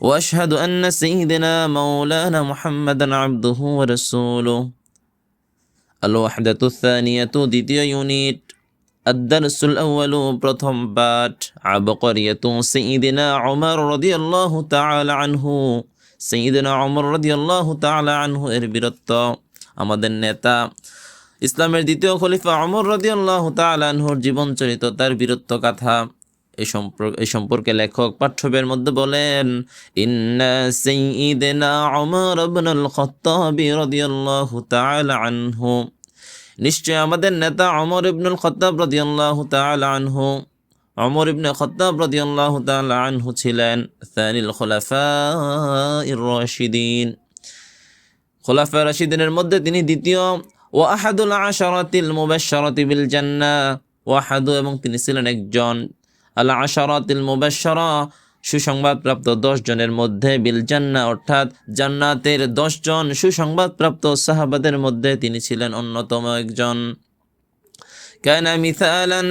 واشهد ان سيدنا مولانا محمدا عبده ورسوله الوحدة الثانية দ্বিতীয় ইউনিট الدرس الأول প্রথম পাঠ عبقرية سيدنا عمر رضي الله تعالى عنه سيدنا عمر رضي الله تعالى عنه এর বীরত্ব আমাদের নেতা ইসলামের দ্বিতীয় খলিফা অমর রদি আল্লাহ তালানহুর জীবন চরিত তার বীরত্ব কথা এই সম্পর্ক এই সম্পর্কে লেখক পাঠ্যবের মধ্যে বলেন, ইন্না সাইয়্যিদিনা উমর ইবনুল খাত্তাব রাদিয়াল্লাহু তাআলা আনহু। নিশ্চয় আমাদের নেতা ওমর ইবনুল খাত্তাব রাদিয়াল্লাহু তাআলা আনহু ওমর ইবনে খাত্তাব রাদিয়াল্লাহু তাআলা আনহু ছিলেন সানিল খুলাফাইর রাশিদিন। খোলাফা রাশিদিনের মধ্যে তিনি দ্বিতীয় ও আহাদুল আশারাতিল মুবাশশারাতি বিল জান্নাহ। ওয়াহাদু এবং তিনি ছিলেন একজন আল আশারাতিল মুবাশশারা, সুসংবাদপ্রাপ্ত দশ জনের মধ্যে বিল জান্না অর্থাৎ জান্নাতের দশ জন সুসংবাদপ্রাপ্ত সাহাবাদের মধ্যে তিনি ছিলেন অন্যতম একজন। কায়না মিথালান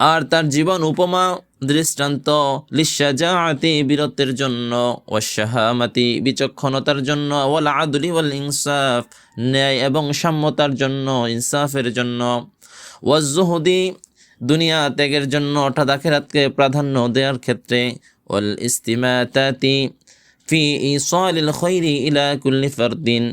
আর তার জীবন উপমা দৃষ্টান্ত লিশাজাআতি বীরত্বের জন্য ওয়াশাহামাতি বিচক্ষণতার জন্য ওয়াল আদলি ওয়াল ইনসাফ ন্যায় এবং সাম্যতার জন্য, ইনসাফের জন্য। ওয়াজুহুদি দুনিয়া ত্যাগের জন্য অর্থাৎ আখেরাতকে প্রাধান্য দেওয়ার ক্ষেত্রে, ওয়াল ইস্তিমাতাতি ফি ইসালিল খৈরি ইলা কুল্লি ফারদিন।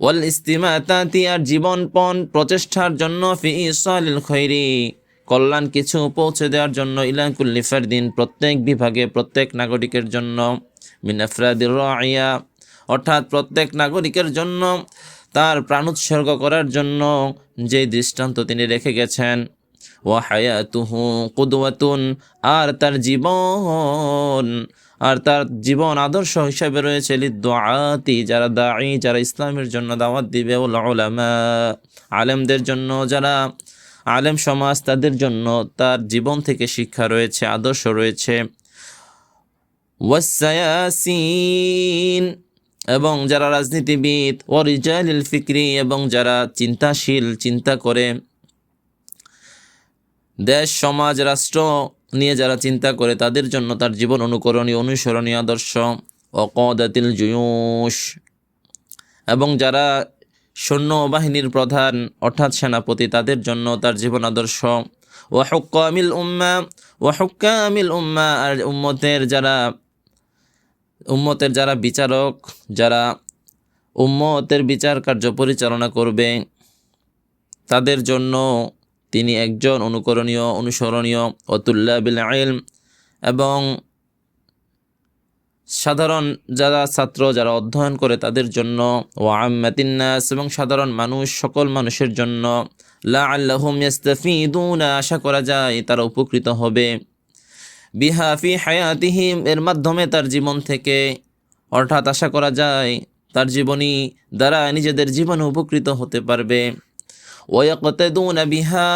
ওয়াল ইস্তিমাতাতি আর জীবনপণ প্রচেষ্টার জন্য ফি ইসালিল খৈরি, কল্যাণ কিছু পৌঁছে দেওয়ার জন্য ইলা কুল্লি ফারদিন, প্রত্যেক বিভাগে প্রত্যেক নাগরিকের জন্য মিনাফরাদির রাইয়া, অর্থাৎ প্রত্যেক নাগরিকের জন্য, তার প্রাণ উৎসর্গ করার জন্য যে দৃষ্টান্ত তিনি রেখে গেছেন। ওয়া হায়াতুহু কুদওয়াতুন, আর তার জীবন, আর তার জীবন আদর্শ হিসাবে রয়েছে লিদ্দুআতি, যারা দাঈ, যারা ইসলামের জন্য দাওয়াত দিবে ওল উলামা, আলেমদের জন্য, যারা আলেম সমাজ তাদের জন্য তার জীবন থেকে শিক্ষা রয়েছে, আদর্শ রয়েছে। ওয়াসায়াসিন এবং যারা রাজনীতিবিদ ও রিজালিল ফিক্রি, এবং যারা চিন্তাশীল, চিন্তা করে দেশ, সমাজ, রাষ্ট্র নিয়ে যারা চিন্তা করে, তাদের জন্য তার জীবন অনুকরণীয়, অনুসরণীয় আদর্শ অকদাতিল জুয়ুস। এবং যারা সৈন্যবাহিনীর প্রধান, অর্থাৎ সেনাপতি, তাদের জন্য তার জীবন আদর্শ। ওয়াহুকামিল উম্মা ওয়াহুকামিল উম্মা, আর উম্মতের যারা উম্মতের যারা বিচারক, যারা উম্মতের বিচার কার্য পরিচালনা করবে, তাদের জন্য তিনি একজন অনুকরণীয়, অনুসরণীয় অতুল্লা বিল আইলম এবং সাধারণ যারা ছাত্র, যারা অধ্যয়ন করে তাদের জন্য ও আম্মাতিন্নাস এবং সাধারণ মানুষ, সকল মানুষের জন্য লা আল্লাহুম ইয়াস্তাফিদুনা, আশা করা যায় তারা উপকৃত হবে। বিহাফি হায়াতিহিম, এর মাধ্যমে তার জীবন থেকে, অর্থাৎ আশা করা যায় তার জীবনী দ্বারা নিজেদের জীবনে উপকৃত হতে পারবে। ওয়াক্তাদুনা বিহা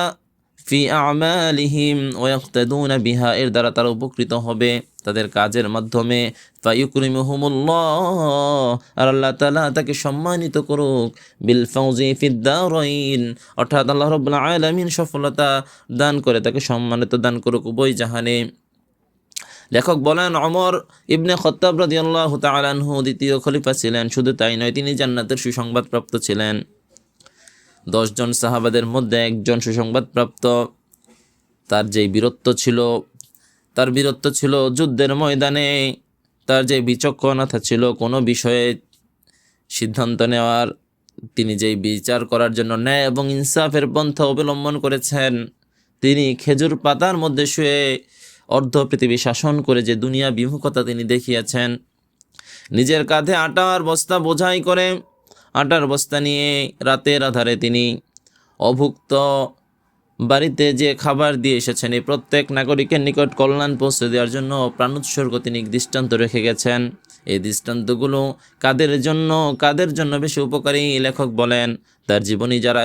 ফি আমালিহিম ওয়াক্তাদুনা বিহা এর দ্বারা তারা উপকৃত হবে তাদের কাজের মাধ্যমে। ফায়ুকরিমহুমুল্লাহ আর আল্লাহ তালা তাকে সম্মানিত করুক। বিল ফৌজি ফিদ্দারইন অর্থাৎ আল্লাহ রব্বুল্লাহ আলামিন সফলতা দান করে তাকে সম্মানিত দান করুক উভয় জাহানে। লেখক বলেন অমর ইবনে খত্তাব রাদিয়াল্লাহু তাআলা আনহু দ্বিতীয় খলিফা ছিলেন, শুধু তাই নয়, তিনি জান্নাতের সুসংবাদপ্রাপ্ত ছিলেন। দশজন সাহাবাদের মধ্যে একজন সুসংবাদপ্রাপ্ত। তার যেই বীরত্ব ছিল, তার বীরত্ব ছিল যুদ্ধের ময়দানে। তার যে বিচক্ষণতা ছিল কোনো বিষয়ে সিদ্ধান্ত নেওয়ার। তিনি যেই বিচার করার জন্য ন্যায় এবং ইনসাফের পন্থা অবলম্বন করেছেন, তিনি খেজুর পাতার মধ্যে শুয়ে অর্ধ পৃথিবী শাসন করে যে দুনিয়া বিমুখতা তিনি দেখিয়েছেন, নিজের কাঁধে আটার বস্তা বোঝাই করে আটার বস্তা নিয়ে রাতের আধারে তিনি অভুক্ত বাড়িতে যে খাবার দিয়ে এসেছেন, এই প্রত্যেক নাগরিকের নিকট কল্যাণ পৌঁছে দেওয়ার জন্য প্রাণোৎসর্গ তিনি দৃষ্টান্ত রেখে গেছেন। এই দৃষ্টান্তগুলো কাদের জন্য কাদের জন্য বেশি উপকারী, লেখক বলেন, তার জীবনী যারা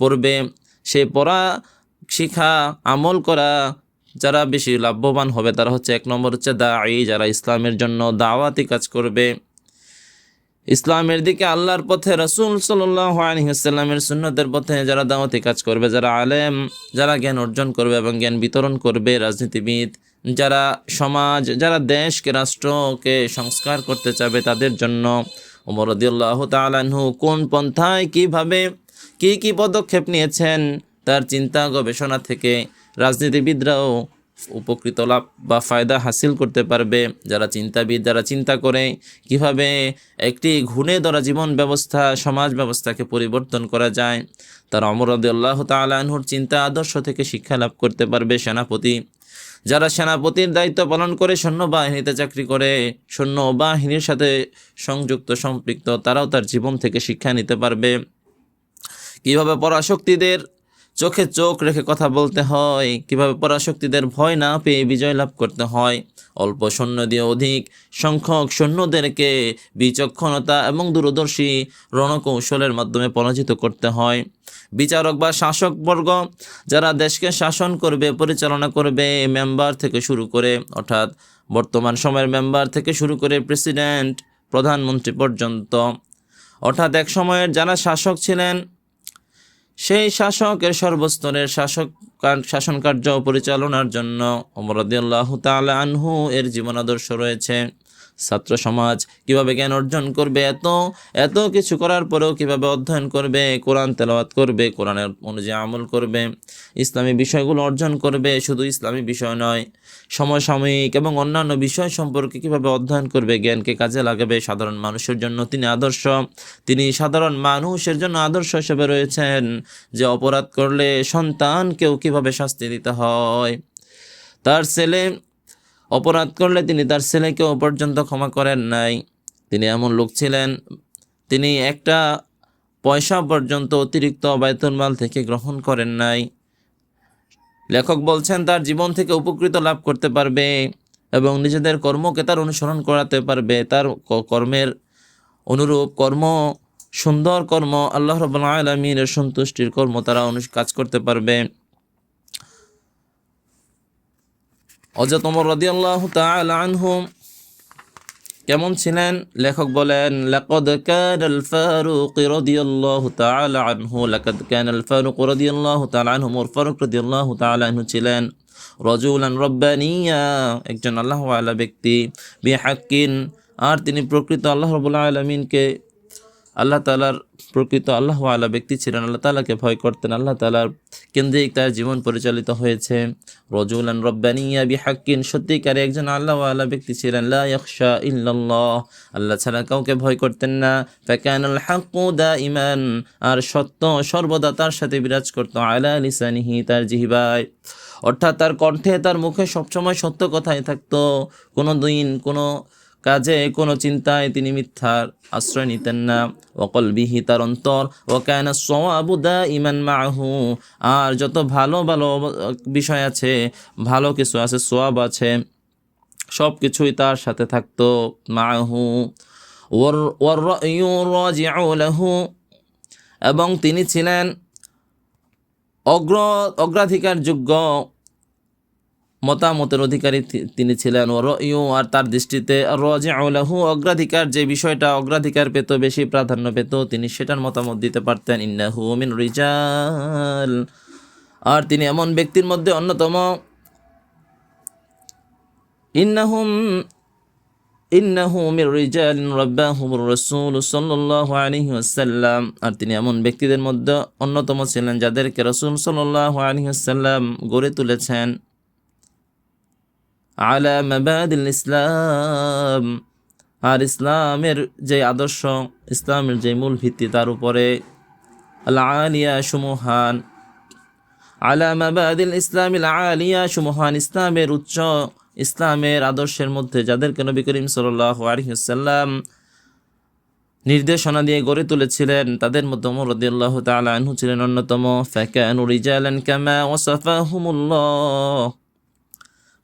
পড়বে, সে পড়া, শিখা, আমল করা যারা বেশি লাভবান হবে, তারা হচ্ছে এক নম্বর হচ্ছে দায়ী যারা ইসলামের জন্য দাওয়াতি কাজ করবে। ইসলামের দিকে আল্লাহর পথে রসুল সাল্লামের সুন্নতের পথে যারা দাওয়াতি কাজ করবে, যারা আলেম, যারা জ্ঞান অর্জন করবে এবং জ্ঞান বিতরণ করবে, রাজনীতিবিদ, যারা সমাজ, যারা দেশকে, রাষ্ট্রকে সংস্কার করতে চাবে, তাদের জন্য ওমর রদিউল্লাহ তালাহু কোন পন্থায় কীভাবে, কি কি পদক্ষেপ নিয়েছেন, তার চিন্তা গবেষণা থেকে রাজনীতিবিদরাও উপকৃত লাভ বা ফায়দা হাসিল করতে পারবে। যারা চিন্তাবিদ, যারা চিন্তা করে, কীভাবে একটি ঘুণে ধরা জীবন ব্যবস্থা, সমাজ ব্যবস্থাকে পরিবর্তন করা যায়, তারা অমরদ আল্লাহ তালাহুর চিন্তা আদর্শ থেকে শিক্ষা লাভ করতে পারবে সেনাপতি। যারা সেনাপতির দায়িত্ব পালন করে সৈন্যবাহিনীতে চাকরি করে সৈন্যবাহিনীর সাথে সংযুক্ত, সম্পৃক্ত, তারাও তার জীবন থেকে শিক্ষা নিতে পারবে। কীভাবে পরাশক্তিদের চোখে চোখ রেখে কথা বলতে হয়, কীভাবে পরাশক্তিদের ভয় না পেয়ে বিজয় লাভ করতে হয়। অল্প সৈন্য দিয়ে অধিক সংখ্যক সৈন্যদেরকে বিচক্ষণতা এবং দূরদর্শী রণকৌশলের মাধ্যমে পরাজিত করতে হয়। বিচারক বা শাসকবর্গ যারা দেশকে শাসন করবে, পরিচালনা করবে মেম্বার থেকে শুরু করে, অর্থাৎ বর্তমান সময়ের মেম্বার থেকে শুরু করে প্রেসিডেন্ট, প্রধানমন্ত্রী পর্যন্ত। অর্থাৎ এক সময়ের যারা শাসক ছিলেন সেই শাসকের সর্বস্তরের শাসক শাসন কার্য পরিচালনার জন্য অমরদিয়াল্লাহ আনহু এর জীবনাদর্শ রয়েছে। ছাত্র সমাজ কীভাবে জ্ঞান অর্জন করবে? এত এত কিছু করার পরেও কীভাবে অধ্যয়ন করবে? কোরআন তেলাওয়াত করবে, কোরআনের অনুযায়ী আমল করবে, ইসলামী বিষয়গুলো অর্জন করবে, শুধু ইসলামী বিষয় নয়, সমসাময়িক এবং অন্যান্য বিষয় সম্পর্কে কীভাবে অধ্যয়ন করবে? জ্ঞানকে কাজে লাগাবে, সাধারণ মানুষের জন্য তিনি আদর্শ, তিনি সাধারণ মানুষের জন্য আদর্শ হিসেবে রয়েছেন, যে অপরাধ করলে সন্তানকেও কীভাবে শাস্তি দিতে হয়? তার ছেলে অপরাধ করলে তিনি তার ছেলেকেও পর্যন্ত ক্ষমা করেন নাই। তিনি এমন লোক ছিলেন, তিনি একটা পয়সা পর্যন্ত অতিরিক্ত মাল থেকে গ্রহণ করেন নাই। লেখক বলছেন, তার জীবন থেকে উপকৃত লাভ করতে পারবে এবং নিজেদের কর্মকে তার অনুসরণ করাতে পারবে। তার কর্মের অনুরূপ কর্ম, সুন্দর কর্ম, আল্লাহ রবাহ আলমিনের সন্তুষ্টির কর্ম তারা কাজ করতে পারবে। হজরত ওমর রাদিয়াল্লাহু তাআলা আনহু কেমন ছিলেন? লেখক বলেন, লাকাদ কানাল ফারুক রাদিয়াল্লাহু তাআলা আনহু, লাকাদ কানাল ফারুক রাদিয়াল্লাহু তাআলা আনহু, ওমর ফারুক রাদিয়াল্লাহু তাআলা আনহু ছিলেন রজুলান রব্বানিয়া, একজন আল্লাহ আলা ব্যক্তি। বিহাক্কিন, আর তিনি প্রকৃত আল্লাহ রাব্বুল আলামিনকে আল্লাহ তালার প্রকৃত আল্লাহ আলা ব্যক্তি ছিলেন, আল্লাহ তালাকে ভয় করতেন, আল্লাহ তালার কেন্দ্রিক তার জীবন পরিচালিত হয়েছে। রজুলান রব্বানিয়া বিহাক্কিন, সত্যিকারে একজন আল্লাহ আলা ব্যক্তি ছিলেন আল্লাহ ছাড়া কাউকে ভয় করতেন না। ফাকানাল হাক্কু দাইমান আর সত্য সর্বদা তার সাথে বিরাজ করত, আলা লিসানিহি, তার জিহবায়। অর্থাৎ তার কণ্ঠে, তার মুখে সবসময় সত্য কথাই থাকতো। কোনো দিন কোনো কাজে কোনো চিন্তায় তিনি মিথ্যার আশ্রয় নিতেন না। অকল বিহি তার অন্তর। ও কায়না সোয়াবুদা ইমান মাহু। আর যত ভালো ভালো বিষয় আছে, ভালো কিছু আছে সোয়াব আছে সব কিছুই তার সাথে থাকতো মাহু। এবং তিনি ছিলেন অগ্র, অগ্রাধিকারযোগ্য মতামতের অধিকারী তিনি ছিলেন। ও ইউ আর তার দৃষ্টিতে রজাহু অগ্রাধিকার, যে বিষয়টা অগ্রাধিকার পেত, বেশি প্রাধান্য পেত, তিনি সেটার মতামত দিতে পারতেন। ইন্নাহু মিন রিজাল। আর তিনি এমন ব্যক্তির মধ্যে অন্যতম। ইন্নাহুম ইন্নাহু মির রিজাল রাব্বাহুমুর রাসূল সাল্লাল্লাহু আলাইহি ওয়াসাল্লাম। আর তিনি এমন ব্যক্তিদের মধ্যে অন্যতম ছিলেন, যাদেরকে রাসূল সাল্লাল্লাহু আলাইহি ওয়াসাল্লাম গড়ে তুলেছেন। আলা মাবাদিল ইসলাম। আর ইসলামের যে আদর্শ, ইসলামের যে মূল ভিত্তি, তার উপরে আলিয়া সুমহান। আলা মাবাদিল ইসলামিল আলিয়া সুমহান, ইসলামের উচ্চ, ইসলামের আদর্শের মধ্যে যাদেরকে নবী করিম সাল্লাহ আলহিসাল্লাম নির্দেশনা দিয়ে গড়ে তুলেছিলেন, তাদের মধ্যে ওমর রাদিয়াল্লাহু আনহু ছিলেন অন্যতম। ফাকানু রিজালান কামা ওয়াসাফাহুমুল্লাহ।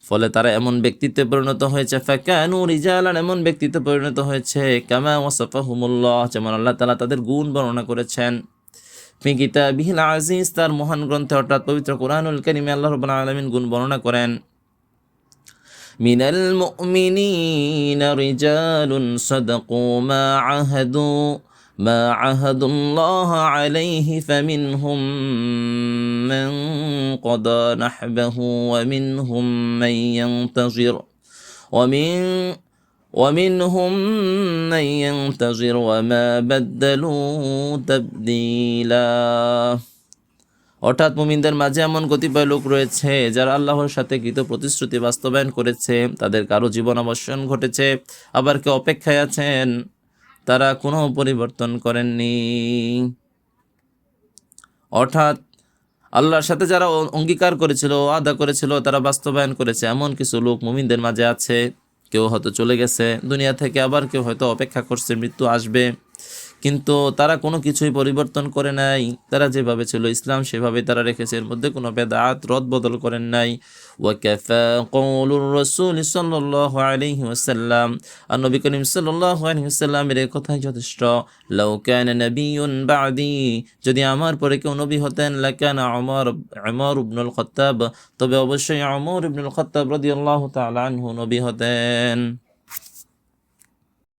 ফলে তারা এমন ব্যক্তিত্বে পরিণত হয়েছে ফাকানু রিজালান এমন ব্যক্তিত্বে পরিণত হয়েছে কামা ওয়াসাফাহুমুল্লাহ যেমন আল্লাহ তাআলা তাদের গুণ বর্ণনা করেছেন ফি কিতাবিহিল আজিজ তার মহান গ্রন্থে অর্থাৎ পবিত্র কোরআনুল কারীমে আল্লাহ রাব্বুল আলামিন গুণ বর্ণনা করেন من المؤمنين رجال صدقوا ما عهدوا ما عهدوا الله عليه فمنهم من قضى نحبه ومنهم من ينتظر ومن ومنهم من ينتظر وما بدلوا تبديلا অর্থাৎ মুমিনদের মাঝে এমন কতিপয় লোক রয়েছে যারা আল্লাহর সাথে কৃত প্রতিশ্রুতি বাস্তবায়ন করেছে তাদের কারো জীবন অবসান ঘটেছে আবার কেউ অপেক্ষায় আছেন তারা কোনো পরিবর্তন করেননি। অর্থাৎ আল্লাহর সাথে যারা অঙ্গীকার করেছিল আদা করেছিল, তারা বাস্তবায়ন করেছে। এমন কিছু লোক মুমিনদের মাঝে আছে। কেউ হয়তো চলে গেছে। দুনিয়া থেকে আবার কেউ হয়তো অপেক্ষা করছে, মৃত্যু আসবে। কিন্তু তারা কোনো কিছুই পরিবর্তন করে নাই। তারা যেভাবে ছিল ইসলাম সেভাবে তারা রেখেছে। এর মধ্যে কোনো বেদাত, রদ বদল করেন নাই। কৌলুর রসুল আর যদি আমার পরে কেউ নবী হতেন, লাকানা ইবনুল খাত্তাব। তবে অবশ্যই উমর ইবনুল খাত্তাব তাআলা আনহু নবী হতেন।